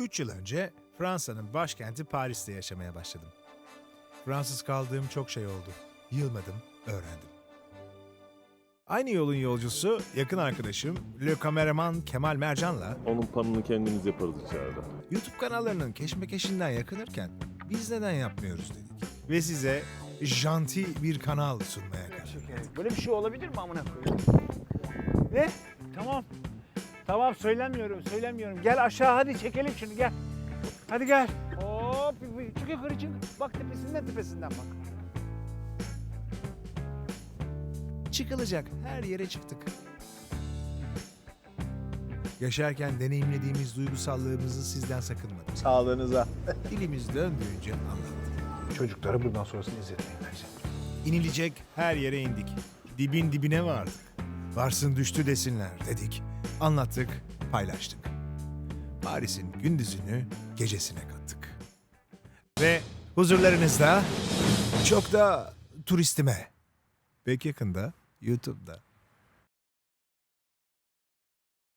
3 yıl önce Fransa'nın başkenti Paris'te yaşamaya başladım. Fransız kaldığım çok şey oldu. Yılmadım, öğrendim. Aynı yolun yolcusu yakın arkadaşım Le Kameraman Kemal Mercan'la Onun panını kendimiz yaparız içeride. YouTube kanallarının keşmekeşinden yakınırken biz neden yapmıyoruz dedik. Ve size janti bir kanal sunmaya karar verdik. Böyle bir şey olabilir mi amına koyayım? Ne? Tamam. Söylemiyorum, söylemiyorum. Gel aşağı hadi çekelim şunu gel. Hadi gel. Hop, çık yukarı çık. Bak tepesinden tepesinden bak. Çıkılacak her yere çıktık. Yaşarken deneyimlediğimiz duygusallığımızı sizden sakınmadık. Sağlığınıza. Dilimiz döndüğünce anlattık. Çocuklara bundan sonrasını izletmeyin bence. İnilecek her yere indik. Dibin dibine vardık. Varsın düştü desinler dedik. Anlattık, paylaştık. Paris'in gündüzünü gecesine kattık. Ve huzurlarınızda çok da turistime. Pek yakında YouTube'da.